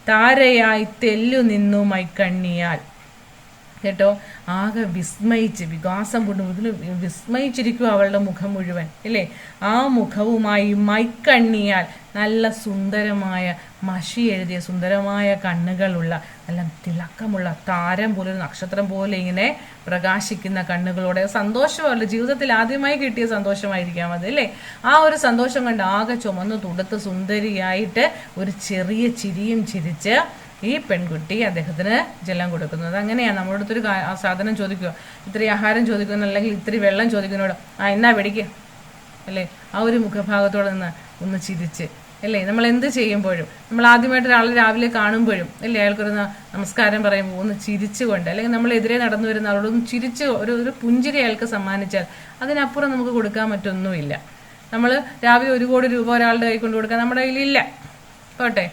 താരയായി തെല്ലു നിന്നു മൈക്കണ്ണിയാൽ. കേട്ടോ? ആകെ വിസ്മയിച്ച് വികാസം കൊണ്ട് മുതൽ വിസ്മയിച്ചിരിക്കും അവളുടെ മുഖം മുഴുവൻ അല്ലേ ആ മുഖവുമായി മൈക്കണ്ണിയാൽ നല്ല സുന്ദരമായ മഷി എഴുതിയ സുന്ദരമായ കണ്ണുകളുള്ള നല്ല തിളക്കമുള്ള താരം പോലെ ഒരു നക്ഷത്രം പോലെ ഇങ്ങനെ പ്രകാശിക്കുന്ന കണ്ണുകളോടെ സന്തോഷമല്ല ജീവിതത്തിൽ ആദ്യമായി കിട്ടിയ സന്തോഷമായിരിക്കാം അത് അല്ലേ ആ ഒരു സന്തോഷം കണ്ട് ആകെ ചുമന്ന് തുടുത്ത് സുന്ദരിയായിട്ട് ഒരു ചെറിയ ചിരിയും ചിരിച്ച് ഈ പെൺകുട്ടി അദ്ദേഹത്തിന് ജലം കൊടുക്കുന്നത്. അങ്ങനെയാണ് നമ്മുടെ അടുത്തൊരു സാധനം ചോദിക്കുക. ഇത്ര ആഹാരം ചോദിക്കുന്നു അല്ലെങ്കിൽ ഇത്തിരി വെള്ളം ചോദിക്കുന്നതോട് ആ എന്നാ വെടിക്കുക അല്ലേ? ആ ഒരു മുഖഭാഗത്തോടെ നിന്ന് ഒന്ന് ചിരിച്ച് അല്ലേ? നമ്മൾ എന്ത് ചെയ്യുമ്പോഴും നമ്മൾ ആദ്യമായിട്ട് ഒരാൾ രാവിലെ കാണുമ്പോഴും അല്ലേ? അയാൾക്കൊരു നമസ്കാരം പറയുമ്പോൾ ഒന്ന് ചിരിച്ചുകൊണ്ട് അല്ലെങ്കിൽ നമ്മളെതിരെ നടന്നു വരുന്ന ആളോട് ഒന്ന് ചിരിച്ച് ഒരു ഒരു പുഞ്ചിരി അയാൾക്ക് സമ്മാനിച്ചാൽ അതിനപ്പുറം നമുക്ക് കൊടുക്കാൻ മറ്റൊന്നുമില്ല. നമ്മൾ രാവിലെ ഒരു കോടി രൂപ ഒരാളുടെ കൈ കൊണ്ട് കൊടുക്കാൻ നമ്മുടെ കയ്യിലില്ല പോട്ടെ?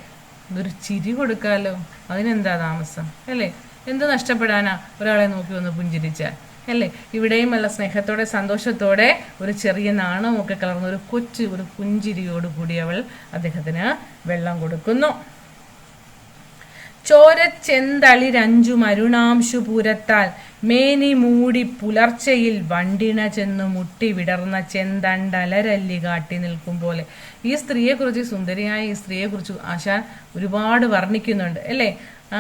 ഇതൊരു ചിരി കൊടുക്കാലോ? അതിനെന്താ താമസം? അല്ലേ? എന്ത് നഷ്ടപ്പെടാനാ ഒരാളെ നോക്കി ഒന്ന് പുഞ്ചിരിച്ചാൽ? അല്ലേ? ഇവിടെയും നല്ല സ്നേഹത്തോടെ സന്തോഷത്തോടെ ഒരു ചെറിയ നാണമൊക്കെ കലർന്ന ഒരു കൊച്ചു ഒരു പുഞ്ചിരിയോട് കൂടി അവൾ അദ്ദേഹത്തിന് വെള്ളം കൊടുക്കുന്നു. ചോരച്ചെന്തളിരഞ്ചു മരുണാംശു പൂരത്താൽ മേനി മൂടി പുലർച്ചയിൽ വണ്ടിണ ചെന്നു മുട്ടി വിടർന്ന ചെന്തണ്ടലരല്ലി കാട്ടി നിൽക്കും പോലെ. ഈ സ്ത്രീയെക്കുറിച്ച് സുന്ദരിയായ ഈ സ്ത്രീയെക്കുറിച്ച് ആശാൻ ഒരുപാട് വർണിക്കുന്നുണ്ട്. അല്ലേ? ആ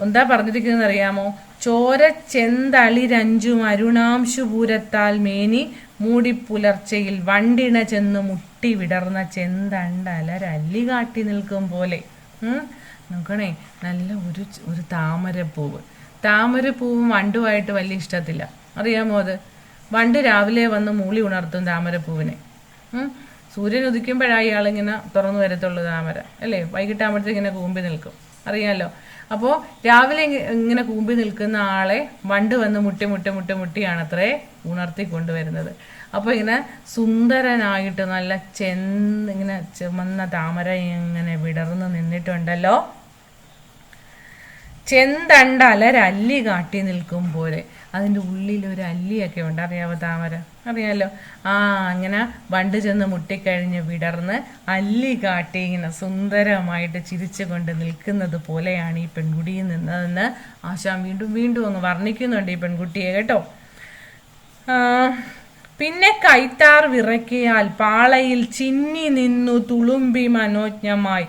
എന്താ പറഞ്ഞിരിക്കുന്നത് അറിയാമോ? ചോര ചെന്തളിരഞ്ചു മരുണാംശു പൂരത്താൽ മേനി മൂടി പുലർച്ചയിൽ വണ്ടിണ ചെന്ന് മുട്ടി വിടർന്ന ചെന്തണ്ടലരല്ലി കാട്ടി നിൽക്കും പോലെ. ഉം. നോക്കണേ നല്ല ഒരു ഒരു താമരപ്പൂവ്. താമരപ്പൂവും വണ്ടുമായിട്ട് വലിയ ഇഷ്ടത്തില്ല. അറിയാമോ അത്? വണ്ട് രാവിലെ വന്ന് മൂളി ഉണർത്തും താമരപ്പൂവിനെ. സൂര്യൻ ഉദിക്കുമ്പോഴാണ് ഇയാളിങ്ങനെ തുറന്നു വരത്തുള്ളൂ താമര. അല്ലേ? വൈകിട്ടാകുമ്പോഴത്തേക്ക് ഇങ്ങനെ കൂമ്പി നിൽക്കും. അറിയാമല്ലോ അപ്പോൾ രാവിലെ ഇങ്ങനെ കൂമ്പി നിൽക്കുന്ന ആളെ വണ്ട് വന്ന് മുട്ടി മുട്ടി മുട്ടി മുട്ടിയാണ് അത്രേ ഉണർത്തി കൊണ്ടുവരുന്നത് അപ്പോൾ ഇങ്ങനെ സുന്ദരനായിട്ട് നല്ല ചെന്ന് ഇങ്ങനെ ചുമന്ന താമര ഇങ്ങനെ വിടർന്ന് നിന്നിട്ടുണ്ടല്ലോ. ചെന്തണ്ടലരല്ലി കാട്ടി നിൽക്കും പോലെ. അതിന്റെ ഉള്ളിൽ ഒരു അല്ലിയൊക്കെ ഉണ്ട്. അറിയാവോ താമര? അറിയാലോ? ആ അങ്ങനെ വണ്ട് ചെന്ന് മുട്ടിക്കഴിഞ്ഞ് വിടർന്ന് അല്ലി കാട്ടി ഇങ്ങനെ സുന്ദരമായിട്ട് ചിരിച്ചുകൊണ്ട് നിൽക്കുന്നത് പോലെയാണ് ഈ പെൺകുട്ടിയിൽ നിന്നതെന്ന് ആശാൻ വീണ്ടും വീണ്ടും ഒന്ന് വർണിക്കുന്നുണ്ട് ഈ പെൺകുട്ടിയെ കേട്ടോ. പിന്നെ കൈത്താർ വിറക്കിയാൽ പാളയിൽ ചിന്നി നിന്നു തുളുമ്പി മനോജ്ഞമായി.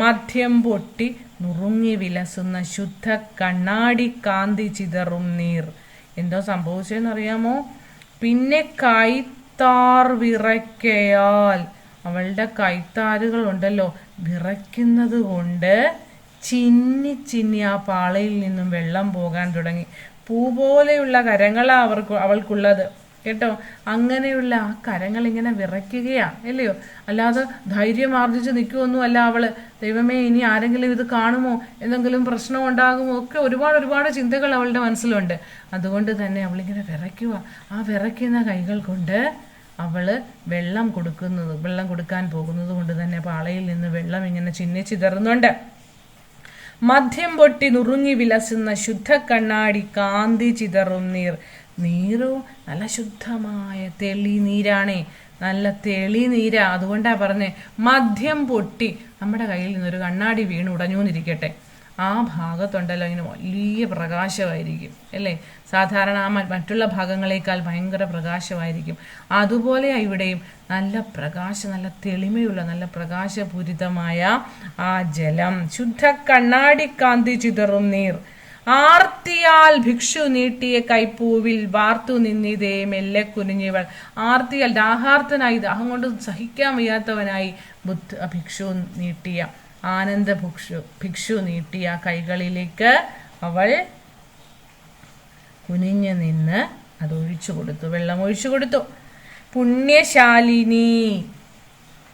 മദ്യം പൊട്ടി നുറുങ്ങി വിലസുന്ന ശുദ്ധ കണ്ണാടി കാന്തി ചിതറും നീർ. എന്തോ സംഭവിച്ചതെന്നറിയാമോ പിന്നെ കൈത്താർ വിറയ്ക്കയാൽ. അവളുടെ കൈത്താരുകൾ ഉണ്ടല്ലോ. വിറയ്ക്കുന്നത് കൊണ്ട് ചിന്നി ചിന്നി ആ പാളയിൽ നിന്നും വെള്ളം പോകാൻ തുടങ്ങി. പൂ പോലെയുള്ള കരങ്ങളാണ് അവർക്ക് അവൾക്കുള്ളത്. കേട്ടോ? അങ്ങനെയുള്ള ആ കരങ്ങൾ ഇങ്ങനെ വിറയ്ക്കുകയാ അല്ലയോ? അല്ലാതെ ധൈര്യം ആർജിച്ച് നിൽക്കുമൊന്നും അല്ല അവൾ. ദൈവമേ ഇനി ആരെങ്കിലും ഇത് കാണുമോ? എന്തെങ്കിലും പ്രശ്നം ഉണ്ടാകുമോ? ഒക്കെ ഒരുപാട് ഒരുപാട് ചിന്തകൾ അവളുടെ മനസ്സിലുണ്ട്. അതുകൊണ്ട് തന്നെ അവളിങ്ങനെ വിറയ്ക്കുക ആ വിറയ്ക്കുന്ന കൈകൾ കൊണ്ട് അവൾ വെള്ളം കൊടുക്കുന്നത് വെള്ളം കൊടുക്കാൻ പോകുന്നത് കൊണ്ട് തന്നെ പാളയിൽ നിന്ന് വെള്ളം ഇങ്ങനെ ചിന്നിച്ചിതറുന്നുണ്ട് മദ്യം പൊട്ടി നുറുങ്ങി വിലസുന്ന ശുദ്ധ കണ്ണാടി കാന്തി ചിതറും നീർ. നീരു നല്ല ശുദ്ധമായ തെളി നീരാണേ നല്ല തെളി നീരാ അതുകൊണ്ടാ പറഞ്ഞേ മദ്യം പൊട്ടി. നമ്മുടെ കയ്യിൽ നിന്നൊരു കണ്ണാടി വീണ് ഉടഞ്ഞു എന്നിരിക്കട്ടെ ആ ഭാഗത്തുണ്ടല്ലോ ഇങ്ങനെ വലിയ പ്രകാശമായിരിക്കും അല്ലേ? സാധാരണ ആ മറ്റുള്ള ഭാഗങ്ങളേക്കാൾ ഭയങ്കര പ്രകാശമായിരിക്കും. അതുപോലെ ഇവിടെയും നല്ല പ്രകാശ നല്ല തെളിമയുള്ള നല്ല പ്രകാശപൂരിതമായ ആ ജലം. ശുദ്ധ കണ്ണാടി കാന്തി ചിതറും നീർ. ആർത്തിയാൽ ഭിക്ഷു നീട്ടിയ കൈപ്പൂവിൽ വാർത്തു നിന്നിതേ മെല്ലെ കുനിഞ്ഞിവൾ. ആർത്തിയാൽ ദാഹാർത്തനായി ദാഹം കൊണ്ട് സഹിക്കാൻ വയ്യാത്തവനായി ബുദ്ധ ഭിക്ഷു നീട്ടിയ ആനന്ദ ഭിക്ഷു ഭിക്ഷു നീട്ടിയ കൈകളിലേക്ക് അവൾ കുനിഞ്ഞു നിന്ന് അത് ഒഴിച്ചു കൊടുത്തു. വെള്ളം ഒഴിച്ചു കൊടുത്തു. പുണ്യശാലിനി.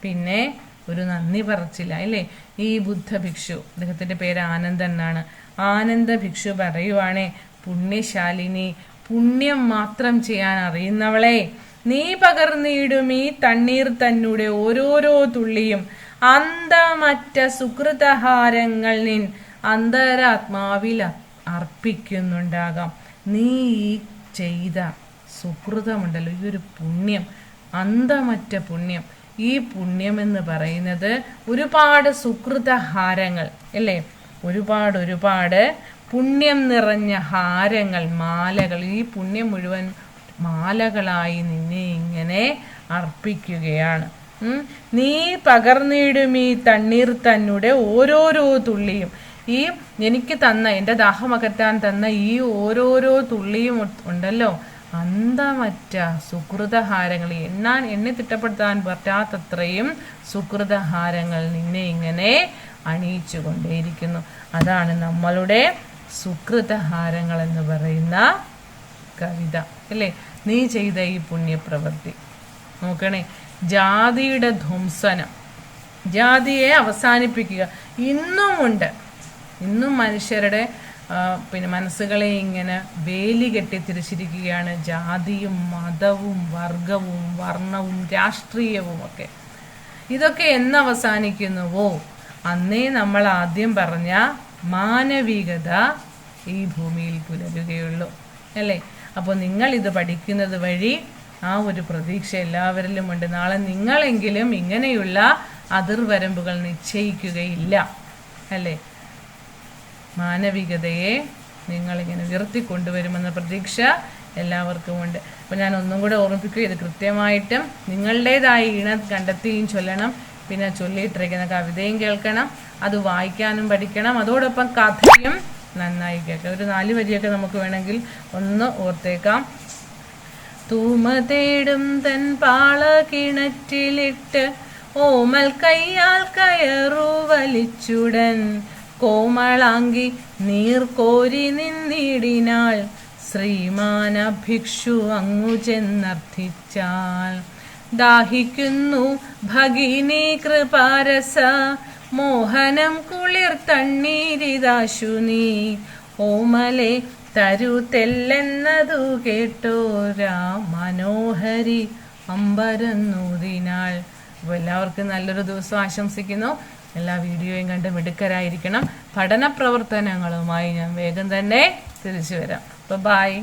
പിന്നെ ഒരു നന്ദി പറച്ചില്ല അല്ലേ? ഈ ബുദ്ധ ഭിക്ഷു അദ്ദേഹത്തിന്റെ പേര് ആനന്ദൻ എന്നാണ്. ആനന്ദ ഭിക്ഷു പറയുവാണേ പുണ്യശാലിനി പുണ്യം മാത്രം ചെയ്യാൻ അറിയുന്നവളെ നീ പകർന്നിടും ഈ തണ്ണീർ തന്നൂടെ ഓരോരോ തുള്ളിയും. അന്തമറ്റ സുഹൃതഹാരങ്ങൾ നിൻ അന്തരാത്മാവിൽ അർപ്പിക്കുന്നുണ്ടാകാം. നീ ഈ ചെയ്ത സുഹൃതമുണ്ടല്ലോ ഈ ഒരു പുണ്യം അന്തമറ്റ പുണ്യം. ഈ പുണ്യം എന്ന് പറയുന്നത് ഒരുപാട് സുഹൃതഹാരങ്ങൾ അല്ലേ? ഒരുപാട് ഒരുപാട് പുണ്യം നിറഞ്ഞ ഹാരങ്ങൾ മാലകൾ. ഈ പുണ്യം മുഴുവൻ മാലകളായി നിന്നെ ഇങ്ങനെ അർപ്പിക്കുകയാണ്. നീ പകർന്നിടും ഈ തണ്ണീർ തന്നുടെ ഓരോരോ തുള്ളിയും. ഈ എനിക്ക് തന്ന എന്റെ ദാഹമകറ്റാൻ തന്ന ഈ ഓരോരോ തുള്ളിയും ഉണ്ടല്ലോ. അന്തമറ്റ സുഹൃതഹാരങ്ങൾ എണ്ണാൻ എണ്ണി തിട്ടപ്പെടുത്താൻ പറ്റാത്തത്രയും സുഹൃതഹാരങ്ങൾ നിന്നെ ഇങ്ങനെ അണിയിച്ചു കൊണ്ടേയിരിക്കുന്നു അതാണ് നമ്മളുടെ സുകൃതഹാരങ്ങൾ എന്ന് പറയുന്ന കവിത അല്ലേ? നീ ചെയ്ത ഈ പുണ്യപ്രവൃത്തി. നോക്കണേ ജാതിയുടെ ധ്വംസനം ജാതിയെ അവസാനിപ്പിക്കുക ഇന്നുമുണ്ട്. ഇന്നും മനുഷ്യരുടെ പിന്നെ മനസ്സുകളെ ഇങ്ങനെ വേലി കെട്ടി തിരിച്ചിരിക്കുകയാണ്. ജാതിയും മതവും വർഗവും വർണവും രാഷ്ട്രീയവും ഒക്കെ. ഇതൊക്കെ എന്ന് അവസാനിക്കുന്നുവോ അന്നേ നമ്മൾ ആദ്യം പറഞ്ഞ മാനവികത ഈ ഭൂമിയിൽ പുലരുകയുള്ളൂ അല്ലേ? അപ്പോൾ നിങ്ങൾ ഇത് പഠിക്കുന്നത് വഴി ആ ഒരു പ്രതീക്ഷ എല്ലാവരിലും ഉണ്ട്. നാളെ നിങ്ങളെങ്കിലും ഇങ്ങനെയുള്ള അതിർവരമ്പുകൾ നിശ്ചയിക്കുകയില്ല അല്ലേ? മാനവികതയെ നിങ്ങളിങ്ങനെ ഉയർത്തിക്കൊണ്ടുവരുമെന്ന പ്രതീക്ഷ എല്ലാവർക്കും ഉണ്ട്. അപ്പോൾ ഞാൻ ഒന്നും കൂടെ ഓർമ്മിപ്പിക്കുക ഇത് കൃത്യമായിട്ടും നിങ്ങളുടേതായ ഈണം കണ്ടെത്തുകയും ചൊല്ലണം. പിന്നെ ചൊല്ലിയിട്ടിരിക്കുന്ന കവിതയും കേൾക്കണം അത് വായിക്കാനും പഠിക്കണം അതോടൊപ്പം കഥയും നന്നായി കേൾക്കാം ഒരു നാല് വരിയൊക്കെ നമുക്ക് വേണമെങ്കിൽ ഒന്ന് ഓർത്തേക്കാം. തൂമ തേടും തൻ പാള കിണറ്റിലിട്ട് ഓമൽ കയ്യാൽ കയറു വലിച്ചുടൻ. കോമളാങ്കി നീർ കോരി നിന്നിടിനാൾ ശ്രീമാന ഭിക്ഷു അങ്ങു ചെന്നർത്ഥിച്ചാൽ. ദാഹിക്കുന്നു. ഭഗിനി കൃപാരസ. മോഹനം കുളിർ തണ്ണീരിതാശു നീ. ഓമലെ തരുതെല്ലെന്നതു കേട്ടോ രാ മനോഹരി അമ്പരന്നൂതിനാൾ അപ്പോൾ എല്ലാവർക്കും നല്ലൊരു ദിവസം ആശംസിക്കുന്നു. എല്ലാ വീഡിയോയും കണ്ട് മിടുക്കരായിരിക്കണം. പഠന പ്രവർത്തനങ്ങളുമായി ഞാൻ വേഗം തന്നെ തിരിച്ചു വരാം. അപ്പോൾ ബായ്